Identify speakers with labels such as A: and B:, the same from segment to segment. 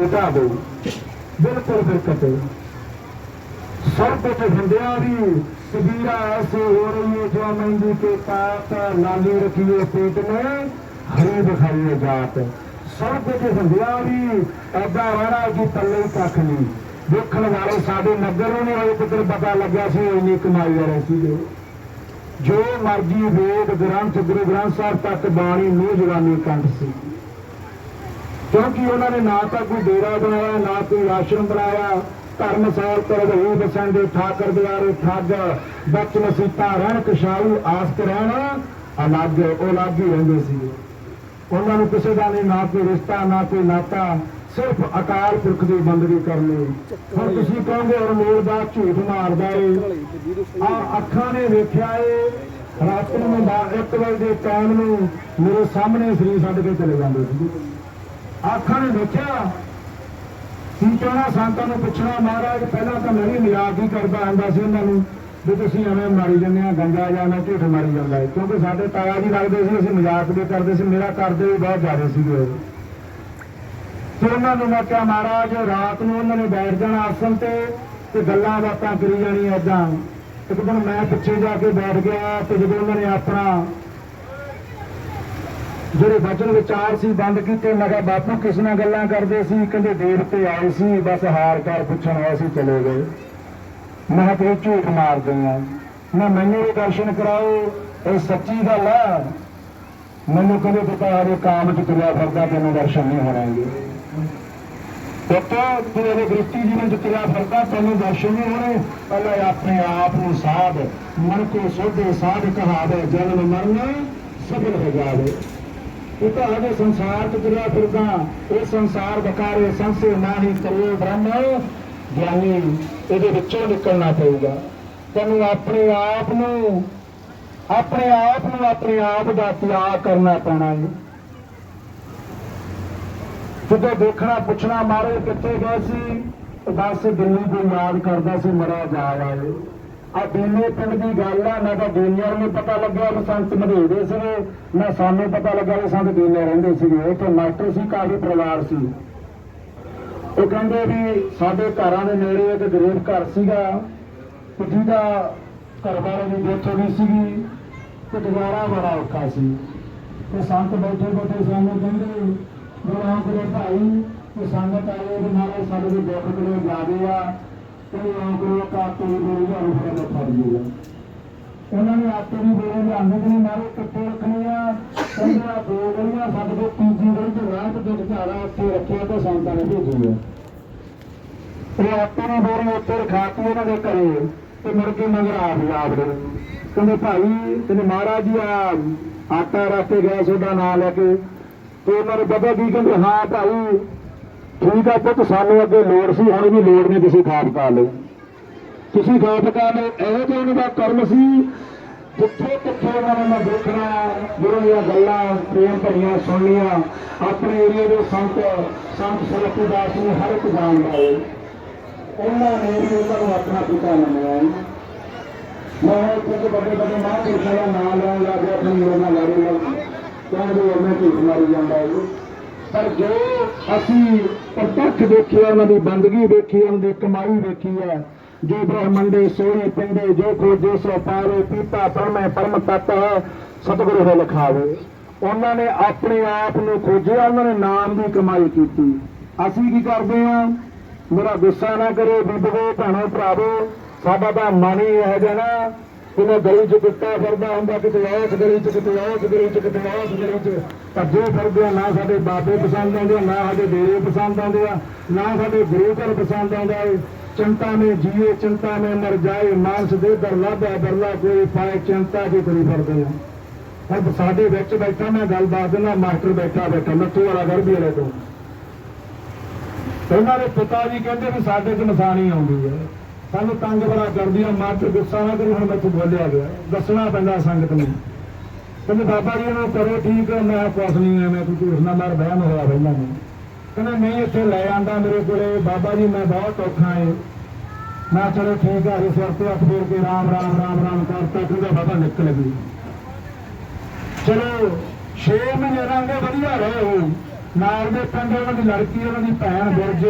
A: ਮਿਟਾ ਦਿਓ। ਬਿਲਕੁਲ ਬਿਲਕੁਲ। ਸਭ ਕੁਝ ਹੁੰਦਿਆਂ ਵੀ ਕਬੀਰਾ ਐਸੇ ਹੋ ਰਹੀ ਹੈ ਜੋ ਮਹਿੰਦੀ ਕੇ ਪਾਤ ਲਾਲੀ ਰਖੀਏ ਪੇਟ में ਹਰੀ ਦਿਖਾਈਏ ਜਾਤ। ਸਭ ਕੁਝ ਹੁੰਦਿਆਂ ਵੀ ਐਦਾਂ ਰਹਿਣਾ ਕਿ ਪੱਲੇ ਕੱਖ ਨਹੀਂ ਦੇਖਣ ਵਾਲੇ ਸਾਡੇ ਨਗਰ ਨੂੰ ਨਹੀਂ ਹੋਏ ਕਿਤੇ ਪਤਾ ਲੱਗਿਆ ਸੀ, ਇੰਨੀ ਕਮਾਈ ਵਾਲੇ ਸੀਗੇ। ਜੋ ਮਰਜ਼ੀ ਵੇਦ ਗ੍ਰੰਥ, ਗੁਰੂ ਗ੍ਰੰਥ ਸਾਹਿਬ ਤੱਕ ਬਾਣੀ ਨੂੰ ਜਵਾਨੀ ਕੰਠ ਸੀ। ਕਿਉਂਕਿ ਉਹਨਾਂ ਨੇ ਨਾ ਤਾਂ ਕੋਈ ਡੇਰਾ ਬਣਾਇਆ, ਨਾ ਕੋਈ ਆਸ਼ਰਮ ਬਣਾਇਆ। ਧਰਮਸਾਲ ਤਰਵਹੀ ਬਸਣ ਠਾਕਰ ਦੁਆਰੇ ਠੱਗ ਬਚਨ ਸੀਤਾ ਰਹਿਣ ਕਸ਼ਾਊ ਆਸਤ ਰਹਿਣਾ, ਅਲੱਗ ਉਹ ਅਲੱਗ ਹੀ ਰਹਿੰਦੇ ਸੀ। ਉਹਨਾਂ ਨੂੰ ਕਿਸੇ ਦਾ ਨਹੀਂ ਨਾ ਕੋਈ ਰਿਸ਼ਤਾ, ਨਾ ਕੋਈ ਨਾਤਾ, ਸਿਰਫ ਅਕਾਲ ਪੁਰਖ ਦੀ ਬੰਦਗੀ ਕਰਨੀ। ਹੁਣ ਤੁਸੀਂ ਕਹੋਗੇ ਅਰਮੋਲ ਦਾ ਝੂਠ ਮਾਰਦਾ ਏ। ਆ ਅੱਖਾਂ ਨੇ ਵੇਖਿਆ ਏ। ਰਾਤ ਨੂੰ ਮੈਂ ਬਾ- ਵਜੇ ਦੇ ਟਾਈਮ ਨੂੰ ਮੇਰੇ ਸਾਹਮਣੇ ਸਰੀਰ ਛੱਡ ਕੇ ਚਲੇ ਜਾਂਦੇ ਸੀ। ਅੱਖਾਂ ਨੇ ਵੇਖਿਆ ਕੀ ਕਹਿਣਾ ਸੰਤਾਂ ਨੂੰ ਪੁੱਛਣਾ ਮਹਾਰਾਜ, ਪਹਿਲਾਂ ਤਾਂ ਮੈਂ ਵੀ ਮਜ਼ਾਕ ਹੀ ਕਰਦਾ ਆਂਦਾ ਸੀ ਉਹਨਾਂ ਨੂੰ ਵੀ ਤੁਸੀਂ ਐਵੇਂ ਮਾਰੀ ਜਾਂਦੇ ਆ ਗੰਗਾ ਜਾਂ ਮੈਂ ਝੂਠ ਮਾਰੀ ਜਾਂਦਾ ਹੈ ਕਿਉਂਕਿ ਸਾਡੇ ਤਾਇਆ ਜੀ ਲੱਗਦੇ ਸੀ, ਅਸੀਂ ਮਜ਼ਾਕ ਵੀ ਕਰਦੇ ਸੀ, ਮੇਰਾ ਕਰਦੇ ਵੀ ਬਹੁਤ ਜ਼ਿਆਦਾ ਸੀਗੇ ਉਹ। ਤੇ ਉਹਨਾਂ ਨੂੰ ਮੈਂ ਕਿਹਾ, ਮਹਾਰਾਜ, ਰਾਤ ਨੂੰ ਉਹਨਾਂ ਨੇ ਬੈਠ ਜਾਣਾ ਆਸਨ ਤੇ ਤੇ ਗੱਲਾਂ ਬਾਤਾਂ ਕਰੀ ਜਾਣੀਆਂ ਏਦਾਂ ਇੱਕ ਦਿਨ ਮੈਂ ਪਿੱਛੇ ਜਾ ਕੇ ਬੈਠ ਗਿਆ ਤੇ ਜਦੋਂ ਉਹਨਾਂ ਨੇ ਆਪਣਾ ਜਿਹੜੇ ਵਚਨ ਵਿਚਾਰ ਸੀ, ਬੰਦ ਕੀਤੇ। ਮੈਂ ਕਿਹਾ, ਬਾਪੂ, ਕਿਸ ਨਾਲ ਗੱਲਾਂ ਕਰਦੇ ਸੀ? ਕਹਿੰਦੇ ਦੇਵਤੇ ਆਏ ਸੀ, ਬਸ ਹਾਰ ਚਾਲ ਪੁੱਛਣ ਆਏ ਸੀ, ਚਲੇ ਗਏ। ਮੈਂ ਕਿਹਾ, ਤੁਸੀਂ ਝੂਠ ਮਾਰਦੇ ਆ ਮੈਂ ਮੈਨੂੰ ਵੀ ਦਰਸ਼ਨ ਕਰਾਓ, ਇਹ ਸੱਚੀ ਗੱਲ ਆ। ਮੈਨੂੰ ਕਹਿੰਦੇ ਪਤਾ ਹਰੇ ਕਾਮ ਚ ਤੁਰਿਆ ਫਿਰਦਾ, ਤੈਨੂੰ ਦਰਸ਼ਨ ਨਹੀਂ ਹੋਣਗੇ ਪੁੱਤੋ, ਤੂੰ ਇਹ ਦ੍ਰਿਸ਼ਟੀ ਜੀਵਨ ਚ ਤੁਰਿਆ ਫਿਰਦਾ, ਤੈਨੂੰ ਦਰਸ਼ਨ ਨਹੀਂ ਹੋਣੇ। ਪਹਿਲਾਂ ਆਪਣੇ ਆਪ ਨੂੰ ਸਾਧ, ਮਨ ਕੋ ਸੋਧੇ, ਸਾਧ ਕਹਾਵੇ, ਜਨਮ ਮਰਨ ਸਫਲ ਹੋ ਜਾਵੇ। ਇਹ ਤਾਂ ਸੰਸਾਰ ਚ ਤੁਰਿਆ ਫਿਰਦਾ, ਇਹ ਸੰਸਾਰ ਬਕਾਰੇ ਸੰਸੇ ਨਾਹੀ ਕਰੇ ਬ੍ਰਹਮ। ਗਿਆਨੀ, ਇਹਦੇ ਵਿੱਚੋਂ ਨਿਕਲਣਾ ਪਊਗਾ। ਤੈਨੂੰ ਆਪਣੇ ਆਪ ਨੂੰ, ਆਪਣੇ ਆਪ ਨੂੰ ਆਪਣੇ ਆਪ ਦਾ ਤਿਆਗ ਕਰਨਾ ਪੈਣਾ ਹੈ। ਜਦੋਂ ਦੇਖਣਾ, ਪੁੱਛਣਾ ਮਾਰੇ ਕਿੱਥੇ ਗਏ ਸੀ ਬਸ ਦਿੱਲੀ ਦੀ ਯਾਦ ਕਰਦਾ ਸੀ ਮਰਾ ਜਾ ਆਏ ਆ ਦੀਨੇ ਪਿੰਡ ਦੀ ਗੱਲ ਆ ਨਾ ਤਾਂ ਦੁਨੀਆ ਨੂੰ ਪਤਾ ਲੱਗਿਆ ਵੀ ਸੰਤ ਮਧੇੜੇ ਸੀਗੇ। ਨਾ ਸਾਨੂੰ ਪਤਾ ਲੱਗਾ ਵੀ ਸੰਤ ਦੀਨੇ ਰਹਿੰਦੇ ਸੀਗੇ। ਉੱਥੇ ਮਾਸਟਰ ਸੀ, ਕਾਫੀ ਪਰਿਵਾਰ ਸੀ। ਉਹ ਕਹਿੰਦੇ ਵੀ ਸਾਡੇ ਘਰਾਂ ਦੇ ਨੇੜੇ ਇੱਕ ਗਰੀਬ ਘਰ ਸੀਗਾ। ਤੇ ਜਿਹਦਾ ਘਰ ਦੀ ਡੈਥ ਹੋ ਗਈ ਸੀਗੀ ਤੇ ਗੁਜ਼ਾਰਾ ਬੜਾ ਔਖਾ ਸੀ। ਤੇ ਸੰਤ ਬੈਠੇ ਬੈਠੇ ਸਾਨੂੰ ਕਹਿੰਦੇ ਗੁਰੂਆਂ ਕੋਲੇ ਭਾਈ ਤੇ ਸੰਗਤ ਆਏ ਦੇ ਨਾਲ ਸਾਡੇ ਦੇ ਦੁੱਖ ਕੋਲੇ ਜਾਦੇ ਆ। ਤੇ ਉਹ ਗੁਰੂ ਕਾ ਗੁਰੂ ਦਾ ਰੂਪ ਦਾ ਫੜ ਜੂਗਾ ਉਹਨਾਂ ਨੇ ਆਟੇ ਦੀ ਬੋਲੇ ਲਿਆਂਦੇ ਕਿ ਮਾਰੇ ਕਿੱਥੇ ਰੱਖਣੇ ਆ, ਕਹਿੰਦੇ ਦੋ ਗਲੀਆਂ ਸਾਡੇ ਕੋਲ, ਤੀਜੀ ਗਲੀ ਤੇ ਰਾਤ ਦੇ ਘਾਰਾ ਉੱਤੇ ਰੱਖਿਆ ਤੇ ਸੰਤਾਂ ਨੇ ਭੇਜਿਆ ਉਹ ਆਟੇ ਦੀ ਬੋਰੀ ਉੱਤੇ ਰਖਾਤੀ ਉਹਨਾਂ ਦੇ ਘਰੇ ਤੇ ਮੁੜ ਕੇ ਮਗਰ ਆਪ ਗਿਆ ਆਪਦੇ ਕਹਿੰਦੇ ਭਾਈ ਤੈਨੂੰ ਮਹਾਰਾਜ ਜੀ, ਆ ਆਟਾ ਰੱਖ ਕੇ ਗਿਆ ਸੋਦਾ ਨਾਂ ਲੈ ਕੇ। ਤੇ ਉਹਨਾਂ ਨੇ ਬਾਬਾ ਜੀ ਕਹਿੰਦੇ, ਹਾਂ ਭਾਈ ਠੀਕ ਆ ਪੁੱਤ, ਸਾਨੂੰ ਅੱਗੇ ਲੋੜ ਸੀ, ਹੁਣ ਵੀ ਲੋੜ ਨਹੀਂ ਤੁਸੀਂ ਖਾਪ ਪਾ ਲਓ। ਤੁਸੀਂ ਖਾਪ ਪਾ ਲਓ, ਇਹੋ ਜਿਹਾ ਉਹਨਾਂ ਦਾ ਕਰਮ ਸੀ ਕਿੱਥੇ ਕਿੱਥੇ ਉਹਨਾਂ ਨੇ ਮੈਂ ਦੇਖਣਾ ਗੁਰੂ ਦੀਆਂ ਗੱਲਾਂ, ਪ੍ਰੇਮ ਭਰੀਆਂ, ਸੁਣਨੀਆਂ, ਆਪਣੇ ਏਰੀਏ ਦੇ ਸੰਤ ਸੰਤ ਸਰਪੂ ਦਾਸ ਨੂੰ ਹਰ ਇੱਕ ਜਾਣਦਾ ਹੈ ਉਹਨਾਂ ਨੇ ਵੀ ਉਹਨਾਂ ਨੂੰ ਆਪਣਾ ਪਿਤਾ ਮੰਨਿਆ। ਹੈ ਮੈਂ ਕੁਝ ਵੱਡੇ ਵੱਡੇ ਮਹਾਂਪੁਰਸ਼ਾਂ ਦਾ ਨਾਮ ਲੈਣ ਲੱਗ ਗਿਆ, ਆਪਣੀ ਨਾਲ ਲਾਰੇ ਨਾਲ ਕਹਿੰਦੇ ਉਹਨੇ ਝੂਠ ਮਾਰੀ ਜਾਂਦਾ ਹੈ। ਪਰ ਜੋ ਅਸੀਂ ਪ੍ਰਤੱਖ ਦੇਖਿਆ ਉਹਨਾਂ ਦੀ, ਬੰਦਗੀ ਦੇਖੀ ਉਹਨਾਂ ਦੀ, ਕਮਾਈ ਦੇਖੀ ਹੈ ਜੋ ਬ੍ਰਹਮੰਡੇ ਸੋਹਣੇ ਪਿੰਡੇ, ਜੋ ਖੋਜੇ ਸੋ ਪਾਵੇ, ਪੀਤਾ ਪਰਮੇ ਪਰਮ ਤਤ ਹੈ, ਸਤਿਗੁਰੂ ਹੋ ਲਿਖਾਵੇ। ਉਹਨਾਂ ਨੇ ਆਪਣੇ ਆਪ ਨੂੰ ਖੋਜਿਆ, ਉਹਨਾਂ ਨੇ ਨਾਮ ਦੀ ਕਮਾਈ ਕੀਤੀ। ਅਸੀਂ ਕੀ ਕਰਦੇ ਹਾਂ ਮੇਰਾ ਗੁੱਸਾ ਨਾ ਕਰੋ ਬੀਬੋ, ਭੈਣੋ, ਭਰਾਵੋ, ਸਾਡਾ ਤਾਂ ਮਨ ਹੀ ਇਹ ਜਿਹਾ ਨਾ ਗਲੀ ਚ ਕੁੱਤਾ ਫਿਰਦਾ ਹੁੰਦਾ ਕਿਤੇ ਉਸ ਗਲੀ ਚ ਕਿਤੇ ਉਸ ਗਲੀ ਚ ਕਿਤੇ ਉਸ ਗਲੀ ਚ ਭੱਜੇ ਫਿਰਦੇ ਆ ਨਾ ਸਾਡੇ ਬਾਬੇ ਪਸੰਦ ਆਉਂਦੇ ਆ, ਨਾ ਸਾਡੇ ਡੇਰੇ ਪਸੰਦ ਆਉਂਦੇ ਆ ਨਾ ਸਾਡੇ ਗੁਰੂ ਘਰ ਪਸੰਦ ਆਉਂਦਾ ਏ। ਚਿੰਤਾ ਮੇ ਜੀਏ ਚਿੰਤਾ ਮੇ ਮਰ ਜਾਏ ਮਾਨਸ ਦੇ ਦਰ ਲਾਭਾ ਬਰਲਾ ਕੋਈ ਪਾਏ ਚਿੰਤਾ ਕੀ ਕਰੀ ਫਿਰਦੇ ਆ। ਹੁਣ ਸਾਡੇ ਵਿੱਚ ਬੈਠਾ ਮੈਂ ਗੱਲ ਦੱਸ ਦਿੰਦਾ ਮਾਸਟਰ ਬੈਠਾ ਬੈਠਾ ਨੱਥੂ ਵਾਲਾ ਗਰਬੀ ਵਾਲੇ ਤੋਂ ਇਹਨਾਂ ਦੇ ਪਿਤਾ ਜੀ ਕਹਿੰਦੇ ਵੀ ਸਾਡੇ ਚ ਨਸਾਨੀ ਆਉਂਦੀ ਹੈ ਸਾਨੂੰ ਤੰਗ ਬੜਾ ਕਰਦੀ ਆ ਮਾਸਟਰ ਗੁੱਸਾ ਨਾ ਕਰੀ, ਹੁਣ ਮੈਥੋਂ ਬੋਲਿਆ ਗਿਆ। ਦੱਸਣਾ ਪੈਂਦਾ ਸੰਗਤ ਨੂੰ। ਕਹਿੰਦੇ, ਬਾਬਾ ਜੀ ਨੂੰ ਕਰੋ ਠੀਕ, ਮੈਂ ਕੁਛ ਨਹੀਂ ਐਵੇਂ ਕੋਈ ਝੂਠ ਨਾ ਮਾਰ ਬਹਿਮ ਹੋਇਆ ਪਹਿਲਾਂ ਨੂੰ ਕਹਿੰਦਾ, ਨਹੀਂ, ਇੱਥੇ ਲੈ ਆਂਦਾ ਮੇਰੇ ਕੋਲੇ। ਬਾਬਾ ਜੀ, ਮੈਂ ਬਹੁਤ ਔਖਾ ਏ। ਮੈਂ ਚਲੋ ਠੀਕ ਆ ਜੀ ਸਿਰ ਹੱਥ ਫੇਰ ਕੇ ਰਾਮ ਰਾਮ ਰਾਮ ਰਾਮ ਕਰਤਾ ਕਹਿੰਦਾ, ਬਾਬਾ ਨਿਕਲ ਗਈ। ਚਲੋ 6 ਮਹੀਨੇ ਰੰਗੇ ਵਧੀਆ ਰਹੇ ਹੋ ਨਾਲ ਦੇ ਪਿੰਡ ਉਹਨਾਂ ਦੀ ਲੜਕੀ, ਉਹਨਾਂ ਦੀ ਭੈਣ ਗੁਰਜ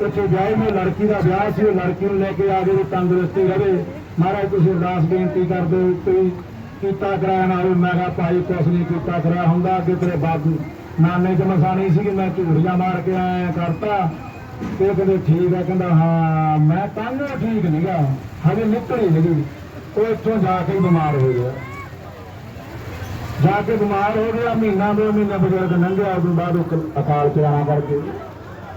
A: ਉੱਥੇ ਵਿਆਹੀ ਨੂੰ ਲੜਕੀ ਦਾ ਵਿਆਹ ਸੀ, ਉਹ ਲੜਕੀ ਨੂੰ ਲੈ ਕੇ ਆ ਗਏ ਤੰਦਰੁਸਤੀ ਰਵੇ ਮਹਾਰਾਜ, ਤੁਸੀਂ ਅਰਦਾਸ ਬੇਨਤੀ ਕਰ ਕੋਈ ਕੀਤਾ ਕਰਾਇਆ ਨਾ ਹੋਵੇ। ਮੈਂ ਕਿਹਾ, ਭਾਈ, ਕੁਛ ਨਹੀਂ ਕੀਤਾ ਕਰਾਇਆ ਹੁੰਦਾ। ਅੱਗੇ ਤੇਰੇ ਬਾਬੂ ਨਾਨੇ ਚ ਮਸਾਣੀ ਸੀ ਕਿ ਮੈਂ ਝੂੜੀਆਂ ਮਾਰ ਕੇ ਆਇਆ ਕਰਤਾ। ਤੇ ਕਹਿੰਦੇ, ਠੀਕ ਹੈ ਕਹਿੰਦਾ, ਹਾਂ, ਮੈਂ ਤਾਂ ਠੀਕ ਨਹੀਂਗਾ ਹਜੇ ਨਿਕਲੀ ਨਹੀਂ ਉਹ ਇੱਥੋਂ ਜਾ ਕੇ ਬਿਮਾਰ ਹੋ ਗਿਆ। ਜਾ ਕੇ ਬਿਮਾਰ ਹੋ ਗਿਆ। ਮਹੀਨਾ, ਦੋ ਮਹੀਨੇ ਬਜ਼ੁਰਗ ਲੰਘਿਆ। ਉਸ ਬਾਅਦ ਉਹ ਅਕਾਲ ਚਲਾਣਾ ਕਰਕੇ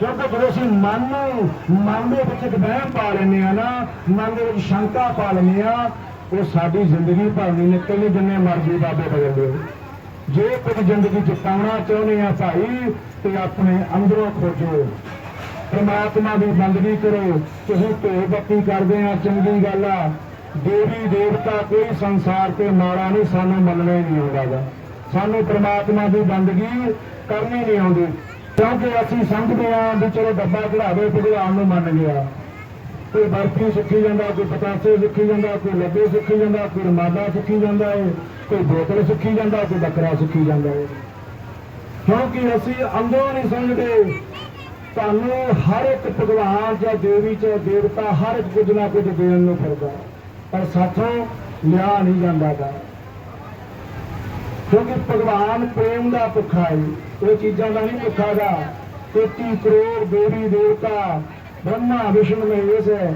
A: ਕਿਉਂਕਿ ਜਦੋਂ ਅਸੀਂ ਮਨ ਨੂੰ, ਮਨ ਦੇ ਵਿੱਚ ਇੱਕ ਵਹਿਮ ਪਾ ਲੈਂਦੇ ਆ ਨਾ, ਮਨ ਦੇ ਵਿੱਚ ਸ਼ੰਕਾ ਪਾ ਲੈਂਦੇ ਆ ਉਹ ਸਾਡੀ ਜ਼ਿੰਦਗੀ ਭਰ ਨਹੀਂ ਨਿਕਲਣੀ ਜਿੰਨੇ ਮਰਜ਼ੀ ਬਾਬੇ ਬਦਲ ਜੇ ਕੁਝ ਜ਼ਿੰਦਗੀ ਚ ਪਾਉਣਾ ਚਾਹੁੰਦੇ ਆ ਭਾਈ, ਤੇ ਆਪਣੇ ਅੰਦਰੋਂ ਖੋਜੋ। ਪਰਮਾਤਮਾ ਦੀ ਬੰਦਗੀ ਕਰੋ। ਤੁਸੀਂ ਧੋ ਬੱਤੀ ਕਰਦੇ ਆ ਚੰਗੀ ਗੱਲ ਆ। ਦੇਵੀ, ਦੇਵਤਾ ਕੋਈ ਸੰਸਾਰ ਤੇ ਮਾੜਾ ਨਹੀਂ, ਸਾਨੂੰ ਮੰਨਣਾ ਹੀ ਨਹੀਂ ਆਉਂਦਾ ਸਾਨੂੰ ਪਰਮਾਤਮਾ ਦੀ ਬੰਦਗੀ ਕਰਨੀ ਨਹੀਂ ਆਉਂਦੀ। ਕਿਉਂਕਿ ਅਸੀਂ ਸਮਝਦੇ ਆ ਵੀ ਚਲੋ ਡੱਬਾ ਚੜਾਵੇ ਭਗਵਾਨ ਨੂੰ ਮੰਨ ਗਿਆ। ਕੋਈ ਬਰਫੀ ਸਿੱਖੀ ਜਾਂਦਾ, ਕੋਈ ਪਤਾਸੇ ਸਿੱਖੀ ਜਾਂਦਾ, ਕੋਈ ਲੱਡੂ ਸਿੱਖੀ ਜਾਂਦਾ, ਕੋਈ ਰਮਾਦਾ ਸਿੱਖੀ ਜਾਂਦਾ ਹੈ ਕੋਈ ਬੋਤਲ ਸਿੱਖੀ ਜਾਂਦਾ, ਕੋਈ ਬੱਕਰਾ ਸਿੱਖੀ ਜਾਂਦਾ ਹੈ ਕਿਉਂਕਿ ਅਸੀਂ ਅੰਦਰੋਂ ਨਹੀਂ ਸਮਝਦੇ, ਤੁਹਾਨੂੰ ਹਰ ਇੱਕ ਭਗਵਾਨ ਜਾਂ ਦੇਵੀ ਜਾਂ ਦੇਵਤਾ ਹਰ ਇੱਕ ਕੁਝ ਨਾ ਕੁਝ ਦੇਣ ਨੂੰ ਫਿਰਦਾ। ਪਰ ਸਾਥੋਂ ਲਿਆ ਨਹੀਂ ਜਾਂਦਾ ਗਾ ਕਿਉਂਕਿ ਭਗਵਾਨ ਪ੍ਰੇਮ ਦਾ ਭੁੱਖਾ ਹੈ ਉਹ ਚੀਜ਼ਾਂ ਦਾ ਨਹੀਂ ਭੁੱਖਾ ਦਾ 33 ਕਰੋੜ ਦੇਵੀ ਦੇਵਤਾ, ਬ੍ਰਹਮਾ, ਵਿਸ਼ਨੂੰ ਮਹੇਸ਼ ਹੈ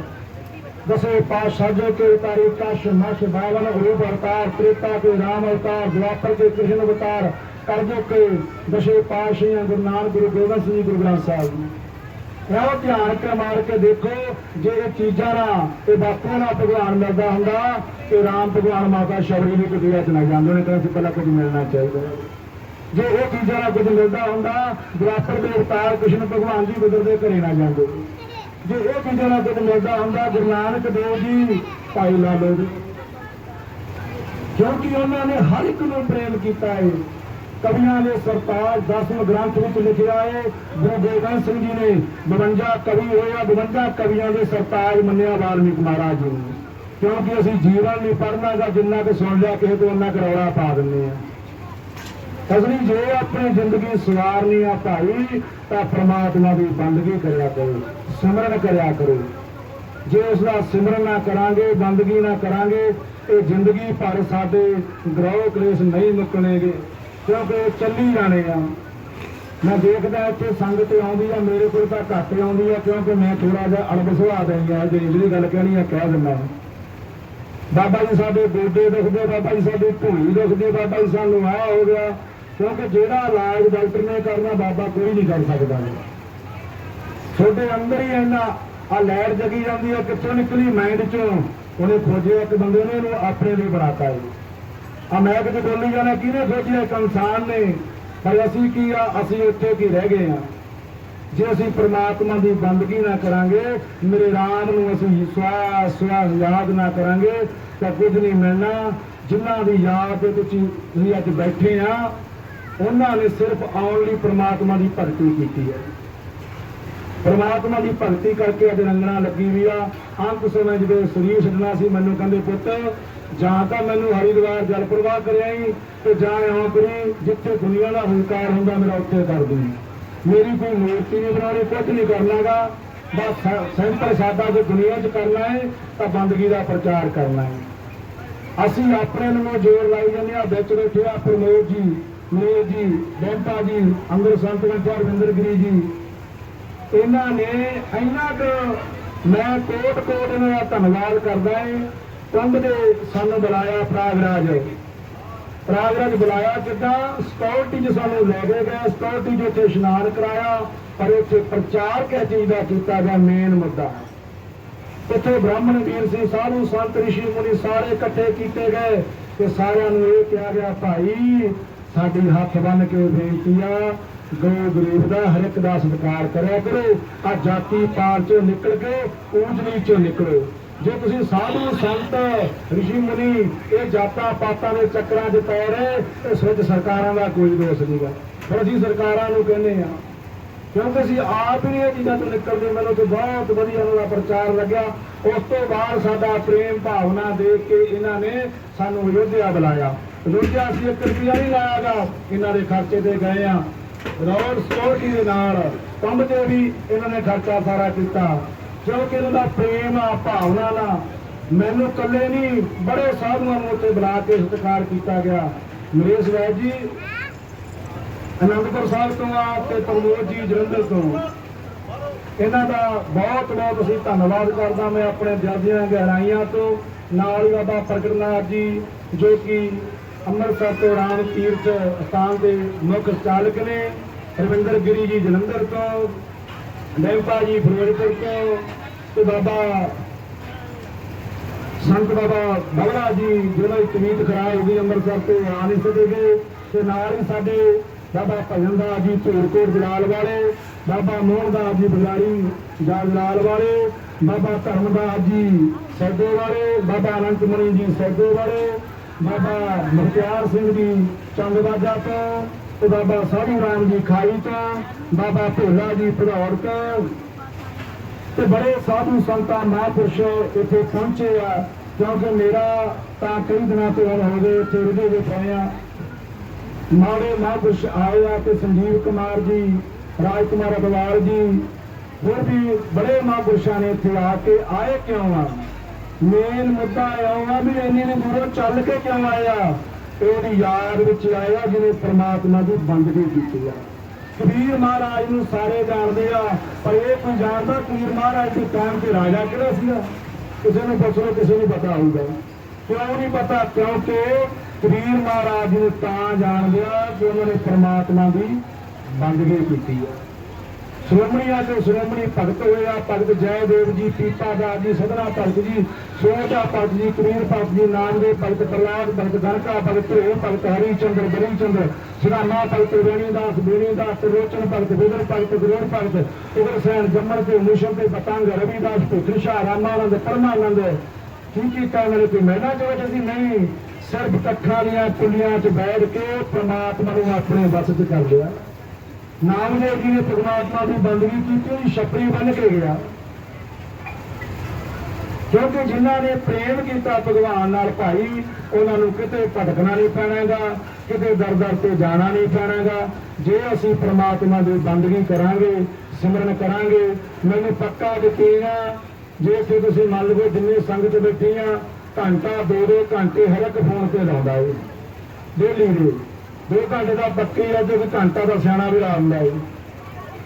A: ਦਸੇ ਪਾਤਸ਼ਾਹ ਜੋ ਕੇ ਉਤਾਰੇ, ਕਾਸ਼, ਮਸ਼, ਬਾਵਨ, ਰੂਪ, ਅਵਤਾਰ, ਤ੍ਰੇਤਾ ਕੇ ਰਾਮ ਅਵਤਾਰ ਦੁਆਪਰ ਕੇ ਕ੍ਰਿਸ਼ਨ ਅਵਤਾਰ ਕਰਜੋ ਕੇ ਦਸੇ ਪਾਤਸ਼ਾਹਾਂ ਗੁਰੂ ਨਾਨਕ, ਗੁਰੂ ਗੋਬਿੰਦ ਸਿੰਘ ਗੁਰੂ ਗ੍ਰੰਥ ਸਾਹਿਬ ਜੀ। ਇਹੋ ਧਿਆਨ ਕੇ ਮਾਰ ਕੇ ਦੇਖੋ, ਜੇ ਇਹ ਚੀਜ਼ਾਂ ਨਾ, ਇਹ ਬਾਪੂ ਨਾਲ ਭਗਵਾਨ ਮਿਲਦਾ ਹੁੰਦਾ ਤੇ ਰਾਮ ਭਗਵਾਨ ਮਾਤਾ ਸ਼ਬਰੀ ਨੂੰ ਕੁਦੀਆ ਚ ਨਾ ਜਾਂਦੇ ਨੇ ਤਾਂ ਅਸੀਂ ਪਹਿਲਾਂ ਕੁਝ ਮਿਲਣਾ ਚਾਹੀਦਾ। ਜੇ ਉਹ ਚੀਜ਼ਾਂ ਨਾਲ ਕੁਝ ਮਿਲਦਾ ਹੁੰਦਾ ਦੁਆਪਰ ਦੇ ਅਵਤਾਰ ਕ੍ਰਿਸ਼ਨ ਭਗਵਾਨ ਜੀ ਗੁਜ਼ਰਦੇ ਘਰੇ ਨਾ ਜਾਂਦੇ। ਜੇ ਇਹ ਚੀਜ਼ਾਂ ਨਾਲ ਕੁਝ ਮਿਲਦਾ ਹੁੰਦਾ, ਗੁਰੂ ਨਾਨਕ ਦੇਵ ਜੀ, ਭਾਈ ਲਾਲੋ ਜੀ। ਕਿਉਂਕਿ ਉਹਨਾਂ ਨੇ ਹਰ ਇੱਕ ਨੂੰ ਪ੍ਰੇਮ ਕੀਤਾ ਹੈ। ਕਵੀਆਂ ਦੇ ਸਰਤਾਜ ਦਸਮ ਗ੍ਰੰਥ ਵਿੱਚ ਲਿਖਿਆ ਹੈ, ਗੁਰੂ ਗੋਬਿੰਦ ਸਿੰਘ ਜੀ ਨੇ 52 ਕਵੀ ਹੋਇਆ 52 ਕਵੀਆਂ ਦੇ ਸਰਤਾਜ ਮੰਨਿਆ ਵਾਲਮੀਕ ਮਹਾਰਾਜ ਜੀ ਨੂੰ। ਕਿਉਂਕਿ ਅਸੀਂ ਜੀਵਨ ਨਹੀਂ ਪੜ੍ਹਨਾ ਗਾ ਜਿੰਨਾ ਕਿ ਸੁਣ ਲਿਆ ਕਿਸੇ ਤੋਂ ਉਹਨਾਂ ਕਰੌੜਾ ਪਾ ਦਿੰਦੇ ਆ ਅਸਲੀ ਜੇ ਆਪਣੀ ਜ਼ਿੰਦਗੀ ਸਵਾਰਨੀ ਆ ਭਾਈ, ਤਾਂ ਪ੍ਰਮਾਤਮਾ ਦੀ ਬੰਦਗੀ ਕਰਿਆ ਕਰੋ, ਸਿਮਰਨ ਕਰਿਆ ਕਰੋ। ਜੇ ਉਸ ਦਾ ਸਿਮਰਨ ਨਾ ਕਰਾਂਗੇ, ਬੰਦਗੀ ਨਾ ਕਰਾਂਗੇ ਇਹ ਜ਼ਿੰਦਗੀ ਭਰ ਸਾਡੇ ਗ੍ਰਹਿ ਕਲੇਸ਼ ਨਹੀਂ ਮੁੱਕਣੇਗੇ। ਕਿਉਂਕਿ ਚੱਲੀ ਜਾਣੇ ਆ। ਮੈਂ ਦੇਖਦਾ ਇੱਥੇ ਸੰਗਤ ਆਉਂਦੀ ਆ, ਮੇਰੇ ਕੋਲ ਤਾਂ ਘੱਟ ਆਉਂਦੀ ਆ, ਕਿਉਂਕਿ ਮੈਂ ਥੋੜਾ ਜਿਹਾ ਅੜਬ ਸੁਭਾਅ ਦਾ ਆ, ਜੇ ਜਿਹੜੀ ਗੱਲ ਕਹਿਣੀ ਆ, ਕਹਿ ਦਿੰਦਾ। ਬਾਬਾ ਜੀ ਸਾਡੇ ਗੋਡੇ ਦੁਖਦੇ, ਬਾਬਾ ਜੀ ਸਾਡੀ ਢੂਈ ਦੁਖਦੀ, ਬਾਬਾ ਜੀ ਸਾਨੂੰ ਆਹ ਹੋ ਗਿਆ। ਕਿਉਂਕਿ ਜਿਹੜਾ ਇਲਾਜ ਡਾਕਟਰ ਨੇ ਕਰਨਾ, ਬਾਬਾ ਕੋਈ ਨਹੀਂ ਕਰ ਸਕਦਾ। ਤੁਹਾਡੇ ਅੰਦਰ ਹੀ ਇੰਨਾ ਆ ਲੈਟ ਜਗੀ ਜਾਂਦੀ ਆ, ਕਿੱਥੋਂ ਨਿਕਲੀ ਮਾਈਂਡ ਚੋਂ? ਉਹਨੇ ਖੋਜਿਆ ਇੱਕ ਬੰਦੇ ਨੇ, ਉਹਨੂੰ ਆਪਣੇ ਲਈ ਬਣਾਤਾ ਹੈ ਆ ਮੈਂ ਕਿਤੇ ਬੋਲੀ ਜਾਣਾ, ਕਿਹਨੇ ਸੋਚਿਆ ਇੱਕ ਇਨਸਾਨ ਨੇ? ਪਰ ਅਸੀਂ ਕੀ ਆ, ਅਸੀਂ ਉੱਥੇ ਕੀ ਰਹਿ ਗਏ ਆ? ਜੇ ਅਸੀਂ ਪ੍ਰਮਾਤਮਾ ਦੀ ਬੰਦਗੀ ਨਾ ਕਰਾਂਗੇ, ਮੇਰੇ ਰਾਮ ਨੂੰ ਅਸੀਂ ਸਵਾਸ ਸਵਾਸ ਯਾਦ ਨਾ ਕਰਾਂਗੇ, ਤਾਂ ਕੁਝ ਨਹੀਂ ਮਿਲਣਾ। ਜਿਨ੍ਹਾਂ ਦੀ ਯਾਦ ਤੇ ਤੁਸੀਂ ਤੁਸੀਂ ਅੱਜ ਬੈਠੇ ਆ, ਉਹਨਾਂ ਨੇ ਸਿਰਫ ਆਉਣ ਲਈ ਪ੍ਰਮਾਤਮਾ ਦੀ ਭਗਤੀ ਕੀਤੀ ਹੈ। ਪਰਮਾਤਮਾ ਦੀ ਭਗਤੀ ਕਰਕੇ ਅੱਜ ਰੰਗਣਾ ਲੱਗੀ ਵੀ ਆ। ਅੰਤ ਸਮੇਂ ਜਦੋਂ ਸਰੀਰ ਛੱਡਣਾ ਸੀ, ਮੈਨੂੰ ਕਹਿੰਦੇ ਪੁੱਤ ਜਾਂ ਤਾਂ ਮੈਨੂੰ ਹਰਿਦੁਆਰ ਜਲ ਪ੍ਰਵਾਹ ਕਰਿਆਈ ਤੇ ਜਾਂ ਆਉਂ ਕਰੀ ਜਿੱਥੇ ਦੁਨੀਆ ਦਾ ਹੰਕਾਰ ਹੁੰਦਾ ਮੇਰਾ ਉੱਥੇ ਕਰ ਦੂੰ ਮੇਰੀ ਕੋਈ ਮੂਰਤੀ ਨਹੀਂ ਬਣਾਉਣੀ ਕੁਝ ਨਹੀਂ ਕਰਨਾਗਾ ਬਸ ਸੈਂਪਲ ਸਾਡਾ ਜੇ ਦੁਨੀਆ 'ਚ ਕਰਨਾ ਹੈ ਤਾਂ ਬੰਦਗੀ ਦਾ ਪ੍ਰਚਾਰ ਕਰਨਾ ਹੈ ਅਸੀਂ ਆਪਣੇ ਨੂੰ ਜ਼ੋਰ ਲਾਈ ਜਾਂਦੇ ਆ ਵਿੱਚ ਬੈਠੇ ਆ ਪ੍ਰਮੋਦ ਜੀ, ਮਨੋਜ ਜੀ ਬੈਂਪਾ ਜੀ ਅੰਦਰ ਸੰਤ ਗੰਠਾ ਰਵਿੰਦਰ ਗਿਰੀ ਜੀ। ਇਹਨਾਂ ਨੇ ਇੰਨਾ ਕੁ ਮੈਂ ਕੋਟ ਕੋਟ ਇਹਨਾਂ ਦਾ ਧੰਨਵਾਦ ਕਰਦਾ ਹਾਂ ਕੰਧ ਦੇ ਸਾਨੂੰ ਬੁਲਾਇਆ ਪ੍ਰਾਗਰਾਜ। ਪ੍ਰਾਗਰਾਜ ਬੁਲਾਇਆ ਕਿੱਦਾਂ? ਸਕਿਉਰਟੀ 'ਚ ਸਾਨੂੰ ਲੈ ਕੇ ਗਏ ਸਕਿਉਰਟੀ 'ਚ ਉੱਥੇ ਇਸ਼ਨਾਨ ਕਰਾਇਆ, ਪਰ ਉੱਥੇ ਪ੍ਰਚਾਰ ਕਿਹ ਚੀਜ਼ ਦਾ ਕੀਤਾ ਗਿਆ ਮੇਨ ਮੁੱਦਾ। ਉੱਥੇ ਬ੍ਰਾਹਮਣ ਵੀਰ ਸੀ, ਸਾਧੂ ਸੰਤ, ਰਿਸ਼ੀ ਮੁਨੀ ਸਾਰੇ ਇਕੱਠੇ ਕੀਤੇ ਗਏ ਤੇ ਸਾਰਿਆਂ ਨੂੰ ਇਹ ਕਿਹਾ ਗਿਆ, ਭਾਈ, ਸਾਡੀ ਹੱਥ ਬੰਨ ਕੇ ਬੇਨਤੀ ਆ ਗੋ ਗਰੀਬ ਦਾ ਹਰ ਇੱਕ ਦਾ ਸਤਿਕਾਰ ਕਰਿਆ ਕਰੋ ਆ ਜਾਤੀ ਪਾਰ ਚੋਂ ਨਿਕਲ ਕੇ ਊਚ ਨੀਚ ਚੋਂ ਨਿਕਲੋ। ਜੇ ਤੁਸੀਂ ਸਾਧੂ ਸੰਤ ਰਿਸ਼ੀ ਮੁਨੀ, ਇਹ ਜਾਤਾਂ ਪਾਤਾਂ ਦੇ ਚੱਕਰਾਂ 'ਚ ਪੈ ਰਹੇ ਇਸ ਵਿੱਚ ਸਰਕਾਰਾਂ ਦਾ ਕੋਈ ਦੋਸ਼ ਨਹੀਂਗਾ ਪਰ ਅਸੀਂ ਸਰਕਾਰਾਂ ਨੂੰ ਕਹਿੰਦੇ ਆ ਕਿਉਂਕਿ ਅਸੀਂ ਆਪ ਹੀ ਨਹੀਂ ਇਹ ਚੀਜ਼ਾਂ ਤੋਂ ਨਿਕਲਦੇ ਮੈਨੂੰ ਤੇ ਬਹੁਤ ਵਧੀਆ ਉਹਨਾਂ ਦਾ ਪ੍ਰਚਾਰ ਲੱਗਿਆ। ਉਸ ਤੋਂ ਬਾਅਦ ਸਾਡਾ ਪ੍ਰੇਮ ਭਾਵਨਾ ਦੇਖ ਕੇ ਇਹਨਾਂ ਨੇ ਸਾਨੂੰ ਅਯੋਧਿਆ ਬੁਲਾਇਆ। ਅਯੋਧਿਆ ਅਸੀਂ ਇੱਕ ਰੁਪਿਆ ਨਹੀਂ ਲਾਇਆਗਾ ਇਹਨਾਂ ਦੇ ਖਰਚੇ ਤੇ ਗਏ ਆ ਰੋਡ ਸਕਿਉਰਟੀ ਦੇ ਨਾਲ, ਕੰਮ ਤੇ ਵੀ ਇਹਨਾਂ ਨੇ ਖਰਚਾ ਸਾਰਾ ਕੀਤਾ। ਕਿਉਂਕਿ ਇਹਨਾਂ ਦਾ ਪ੍ਰੇਮ ਆ, ਭਾਵਨਾ ਨਾਲ। ਮੈਨੂੰ ਇਕੱਲੇ ਨਹੀਂ, ਬੜੇ ਸਾਧੂਆਂ ਨੂੰ ਉੱਥੇ ਬੁਲਾ ਕੇ ਸਤਿਕਾਰ ਕੀਤਾ ਗਿਆ। ਨਰੇਸ਼ ਵੈਦ ਜੀ, ਅਨੰਦਪੁਰ ਸਾਹਿਬ ਤੋਂ ਆ ਤੇ ਪ੍ਰਮੋਦ ਜੀ ਜਲੰਧਰ ਤੋਂ। ਇਹਨਾਂ ਦਾ ਬਹੁਤ ਬਹੁਤ ਅਸੀਂ ਧੰਨਵਾਦ ਕਰਦਾ ਮੈਂ ਆਪਣੇ ਦਿਲ ਦੀਆਂ ਗਹਿਰਾਈਆਂ ਤੋਂ। ਨਾਲ ਹੀ ਬਾਬਾ ਪ੍ਰਗਟਨਾਥ ਜੀ, ਜੋ ਕਿ ਅੰਮ੍ਰਿਤਸਰ ਤੋਂ ਰਾਮ ਤੀਰਥ ਸਥਾਨ ਦੇ ਮੁੱਖ ਚਾਲਕ ਨੇ। ਰਵਿੰਦਰ ਗਿਰੀ ਜੀ ਜਲੰਧਰ ਤੋਂ। ਦੇਵਪਾ ਜੀ ਫਿਰੋਜ਼ਪੁਰ ਤੋਂ ਤੇ ਬਾਬਾ ਸੰਤ ਬਾਬਾ ਬਗਲਾ ਜੀ ਜਿਹੜਾ ਇੱਕ ਤਬੀਅਤ ਖਰਾਬ ਹੋ ਗਈ ਅੰਮ੍ਰਿਤਸਰ ਤੋਂ ਆ ਨਹੀਂ ਸਕੇਗੇ ਤੇ ਨਾਲ ਹੀ ਸਾਡੇ ਬਾਬਾ ਭਜਨ ਦਾਸ ਜੀ ਧੂਰਕੋਟ ਜਲਾਲ ਵਾਲੇ, ਬਾਬਾ ਮੋਹਨ ਦਾਸ ਜੀ ਬਜ਼ਾਰੀ ਜਾ ਜਲਾਲ ਵਾਲੇ, ਬਾਬਾ ਧਰਮਦਾਸ ਜੀ, ਸੈਦੋ ਵਾਲੇ, ਬਾਬਾ ਅਨੰਤ ਮਣੀ ਜੀ, ਸੈਦੋ ਵਾਲੇ, ਬਾਬਾ ਮੁਖਤਿਆਰ ਸਿੰਘ ਜੀ ਚੰਦਵਾਜਾ ਤੋਂ ਤੇ ਬਾਬਾ ਸਾਧੂ ਰਾਮ ਜੀ ਖਾਈ ਤੋਂ, ਬਾਬਾ ਭੋਲਾ ਜੀ ਭਦੌੜ ਤੋਂ। ਤੇ ਬੜੇ ਸਾਧੂ ਸੰਤਾਂ ਮਹਾਂਪੁਰਸ਼ ਇੱਥੇ ਪਹੁੰਚੇ ਆ। ਕਿਉਂਕਿ ਮੇਰਾ ਤਾਂ ਕਈ ਦਿਨਾਂ ਤੋਂ ਹੋ ਗਏ ਇੱਥੇ ਰੁਝੇ ਦੇ ਪਏ ਆ। ਮਾੜੇ ਮਹਾਂਪੁਰਸ਼ ਆਏ ਆ ਤੇ ਸੰਜੀਵ ਕੁਮਾਰ ਜੀ ਰਾਜ ਕੁਮਾਰ ਅਗਵਾਲ ਜੀ, ਹੋਰ ਵੀ ਬੜੇ ਮਹਾਂਪੁਰਸ਼ਾਂ ਨੇ ਇੱਥੇ ਆ ਕੇ ਆਏ ਕਿਉਂ ਆ? ਮੇਨ ਮੁੱਦਾ ਇਹ ਆ ਵੀ ਇੰਨੇ ਨੇ ਦੂਰੋਂ ਚੱਲ ਕੇ ਕਿਉਂ ਆਇਆ ਉਹਦੀ ਯਾਦ ਵਿੱਚ ਆਇਆ ਜਿਹਨੇ ਪਰਮਾਤਮਾ ਦੀ ਬੰਦਗੀ ਕੀਤੀ ਆ। ਕਬੀਰ ਮਹਾਰਾਜ ਨੂੰ ਸਾਰੇ ਜਾਣਦੇ ਆ, ਪਰ ਇਹ ਕੋਈ ਜਾਣਦਾ ਕਬੀਰ ਮਹਾਰਾਜ ਦੇ ਟਾਈਮ ਤੇ ਰਾਜਾ ਕਿਹੜਾ ਸੀਗਾ? ਕਿਸੇ ਨੂੰ ਪੁੱਛ ਲਓ, ਕਿਸੇ ਨੂੰ ਪਤਾ ਹੋਊਗਾ। ਕਿਉਂ ਨਹੀਂ ਪਤਾ? ਕਿਉਂਕਿ ਕਬੀਰ ਮਹਾਰਾਜ ਨੂੰ ਤਾਂ ਜਾਣਦੇ ਆ ਕਿ ਉਹਨਾਂ ਨੇ ਪਰਮਾਤਮਾ ਦੀ ਬੰਦਗੀ ਕੀਤੀ ਆ। ਸ਼੍ਰੋਮਣੀਆਂ ਤੇ ਸ਼੍ਰੋਮਣੀ ਭਗਤ ਹੋਇਆ ਆ ਭਗਤ ਜੈਦੇਵ ਜੀ, ਪੀਪਾ ਦਾਸ ਜੀ, ਸਦਨਾ ਭਗਤ ਜੀ ਸੋਚਾ ਭਗਤ ਜੀ, ਕਬੀਰ ਭਗਤ ਜੀ, ਨਾਮਦੇਵ ਭਗਤ ਪ੍ਰਲਾਦ ਭਗਤ ਗਣਕਾ ਭਗਤ ਧ੍ਰੇਵ ਭਗਤ ਹਰੀ ਚੰਦਰ ਬਲੀ ਚੰਦਰ ਸੁਦਾਮਾ ਭਗਤ ਵੇਣੀ ਦਾਸ ਬੇਣੀ ਦਾਸ ਲੋਚਨ ਭਗਤ ਵਿਦਰ ਭਗਤ ਗੁਰੂਰ ਭਗਤ ਉਗਰ ਸੈਨ ਜੰਮਰ ਤੇ ਮੁਸ਼ਨ ਤੇ ਪਤੰਗ, ਰਵਿਦਾਸ ਪੁੱਤਰ ਸ਼ਾਹ ਰਾਮਾਨੰਦ, ਪਰਮਾਨੰਦ। ਕੀ ਕੀਤਾ ਉਹਨਾਂ ਨੇ? ਕੋਈ ਮਹਿਲਾ ਚ ਵਿੱਚ ਸੀ? ਨਹੀਂ। ਸਿਰਫ ਕੱਖਾਂ ਦੀਆਂ ਪੁੱਲੀਆਂ 'ਚ ਬੈਠ ਕੇ ਪ੍ਰਮਾਤਮਾ ਨੂੰ ਆਪਣੇ ਵਸ 'ਚ ਕਰ ਲਿਆ। ਨਾਮਦੇਵ ਜੀ ਨੇ ਪ੍ਰਮਾਤਮਾ ਦੀ ਬੰਦਗੀ ਕੀਤੀ, ਉਹਦੀ ਛਪਰੀ ਬਣ ਕੇ ਗਿਆ। ਕਿਉਂਕਿ ਜਿਨ੍ਹਾਂ ਨੇ ਪ੍ਰੇਮ ਕੀਤਾ ਭਗਵਾਨ ਨਾਲ ਭਾਈ, ਉਹਨਾਂ ਨੂੰ ਕਿਤੇ ਭਟਕਣਾ ਨਹੀਂ ਪੈਣਾਗਾ, ਕਿਤੇ ਦਰ ਦਰ ਤੇ ਜਾਣਾ ਨਹੀਂ ਪੈਣਾਗਾ। ਜੇ ਅਸੀਂ ਪ੍ਰਮਾਤਮਾ ਦੀ ਬੰਦਗੀ ਕਰਾਂਗੇ, ਸਿਮਰਨ ਕਰਾਂਗੇ, ਮੈਨੂੰ ਪੱਕਾ ਯਕੀਨ ਆ, ਜੇ ਇੱਥੇ ਤੁਸੀਂ ਮੰਨ ਲਓ ਜਿੰਨੇ ਸੰਗਤ ਬੈਠੀ ਆ, ਘੰਟਾ ਦੋ ਦੋ ਘੰਟੇ ਹਰ ਇੱਕ ਫੋਨ ਤੇ ਲਾਉਂਦਾ ਏ। ਡੇਲੀ ਦੇ। ਦੋ ਘੰਟੇ ਦਾ ਪੱਕੀ ਆ ਜੇ ਘੰਟਾ ਦਾ ਸਿਆਣਾ ਵੀ ਲਾਉਂਦਾ ਏ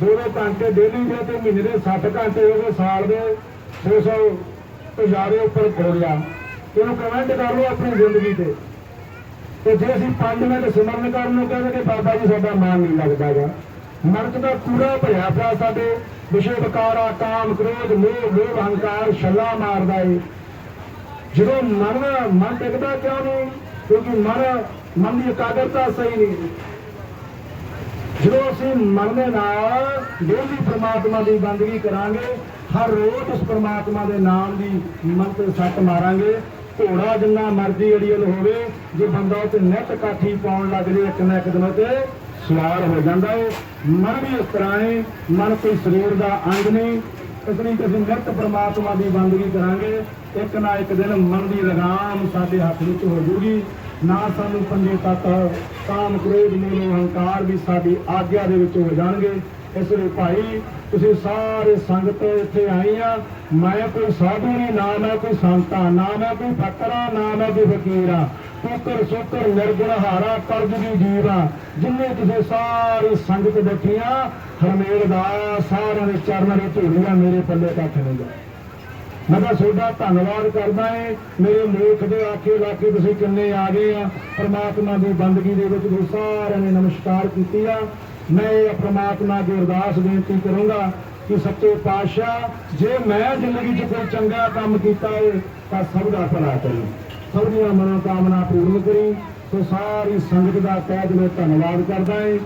A: ਦੋ ਦੋ ਘੰਟੇ ਡੇਲੀ ਦੇ ਤੇ ਮਹੀਨੇ ਦੇ 60 ਘੰਟੇ ਹੋ ਗਏ ਸਾਲ ਦੇ 600 ਹਜ਼ਾਰੇ ਉੱਪਰ ਹੋ ਇਹਨੂੰ ਕਮੈਂਟ ਕਰ ਲਓ ਆਪਣੀ ਜ਼ਿੰਦਗੀ ਤੇ। ਤੇ ਜੇ ਅਸੀਂ 5 ਮਿੰਟ ਸਿਮਰਨ ਕਰਨ ਨੂੰ ਕਹਿੰਦੇ ਕਿ ਬਾਬਾ ਜੀ ਸਾਡਾ ਮਨ ਨਹੀਂ ਲੱਗਦਾਗਾ ਮਨ 'ਚ ਤਾਂ ਪੂਰਾ ਭਰਿਆ ਪਿਆ ਸਾਡੇ ਵਿਸ਼ੇ ਵਿਕਾਰਾ ਕਾਮ ਕ੍ਰੋਧ, ਮੋਹ ਮੋਹ ਹੰਕਾਰ ਛੱਲਾ ਮਾਰਦਾ ਏ ਜਦੋਂ ਮਨ ਮਨ ਟਿਕਦਾ ਕਿਉਂ ਨਹੀਂ? ਕਿਉਂਕਿ ਮਨ ਮਨ ਦੀ ਇਕਾਗਰਤਾ ਸਹੀ ਨਹੀਂ ਜਦੋਂ ਅਸੀਂ ਮਨ ਦੇ ਨਾਲ ਡੇਲੀ ਪ੍ਰਮਾਤਮਾ ਦੀ ਬੰਦਗੀ ਕਰਾਂਗੇ, ਹਰ ਰੋਜ਼ ਉਸ ਪ੍ਰਮਾਤਮਾ ਦੇ ਨਾਮ ਦੀ ਮਨ ਤੇ ਸੱਟ ਮਾਰਾਂਗੇ। ਘੋੜਾ ਜਿੰਨਾ ਮਰਜ਼ੀ ਅੜੀਅਲ ਹੋਵੇ, ਜੇ ਬੰਦਾ ਉਹ ਤੇ ਨਿਤ ਕਾਠੀ ਪਾਉਣ ਲੱਗ ਜੇ ਇੱਕ ਨਾ ਇੱਕ ਦਿਨ ਤੇ ਸਵਾਰ ਹੋ ਜਾਂਦਾ ਹੈ ਮਨ ਵੀ ਇਸ ਤਰ੍ਹਾਂ ਹੈ ਮਨ ਕੋਈ ਸਰੀਰ ਦਾ ਅੰਗ ਨਹੀਂ। ਇਸ ਲਈ ਅਸੀਂ ਨਿਤ ਪ੍ਰਮਾਤਮਾ ਦੀ ਬੰਦਗੀ ਕਰਾਂਗੇ। ਇੱਕ ਨਾ ਇੱਕ ਦਿਨ ਮਨ ਦੀ ਲਗਾਮ ਸਾਡੇ ਹੱਥ ਵਿੱਚ ਹੋ ਜੂਗੀ। ਨਾ ਸਾਨੂੰ ਪੰਜੇ ਤੱਤ ਕਾਮ ਕ੍ਰੋਧ, ਮੋਹ ਹੰਕਾਰ ਵੀ ਸਾਡੀ ਆਗਿਆ ਦੇ ਵਿੱਚ ਹੋ ਜਾਣਗੇ। ਇਸ ਲਈ ਭਾਈ, ਤੁਸੀਂ ਸਾਰੇ ਸੰਗਤ ਇੱਥੇ ਆਏ ਆ। ਮੈਂ ਕੋਈ ਸਾਧੂ ਨਹੀਂ, ਨਾ ਮੈਂ ਕੋਈ ਸੰਤਾ, ਨਾ ਮੈਂ ਕੋਈ ਫਕਰਾ, ਨਾ ਮੈਂ ਕੋਈ ਫਕੀਰਾ ਕੁਕਰ ਸੁਕਰ ਨਿਰਗੁਣ, ਹਾਰਾ, ਕਰਜ ਦੀ ਜੀਵਾ ਜਿੰਨੇ ਤੁਸੀਂ ਸਾਰੀ ਸੰਗਤ ਬੈਠੀਆਂ, ਹਰਮੇਲ ਦਾ ਸਾਰਿਆਂ ਦੇ ਚਰਨਾਂ ਦੇ ਧੂੜੀਆਂ ਮੇਰੇ ਪੱਲੇ ਕੱਖ ਨਹੀਂ ਮੈਂ ਤਾਂ ਤੁਹਾਡਾ ਧੰਨਵਾਦ ਕਰਦਾ ਏ ਮੇਰੇ ਮੁਲਕ ਦੇ ਆਖੇ ਲਾਕੇ ਤੁਸੀਂ ਕਿੰਨੇ ਆ ਗਏ ਆ। ਪਰਮਾਤਮਾ ਦੀ ਬੰਦਗੀ ਦੇ ਵਿੱਚ ਤੁਸੀਂ ਸਾਰਿਆਂ ਨੇ ਨਮਸਕਾਰ ਕੀਤੀ ਆ। ਮੈਂ ਇਹ ਪ੍ਰਮਾਤਮਾ ਦੀ ਅਰਦਾਸ ਬੇਨਤੀ ਕਰੂੰਗਾ ਕਿ ਸੱਚੇ ਪਾਤਸ਼ਾਹ, ਜੇ ਮੈਂ ਜ਼ਿੰਦਗੀ 'ਚ ਕੋਈ ਚੰਗਾ ਕੰਮ ਕੀਤਾ ਹੈ ਤਾਂ ਸਭ ਦਾ ਭਲਾ ਕਰੀ। ਸਭ ਦੀਆਂ ਮਨੋਕਾਮਨਾ ਪੂਰਨ ਕਰੀ। ਸੋ ਸਾਰੀ ਸੰਗਤ ਦਾ ਤਹਿ ਦਿਲੋਂ ਧੰਨਵਾਦ ਕਰਦਾ ਏ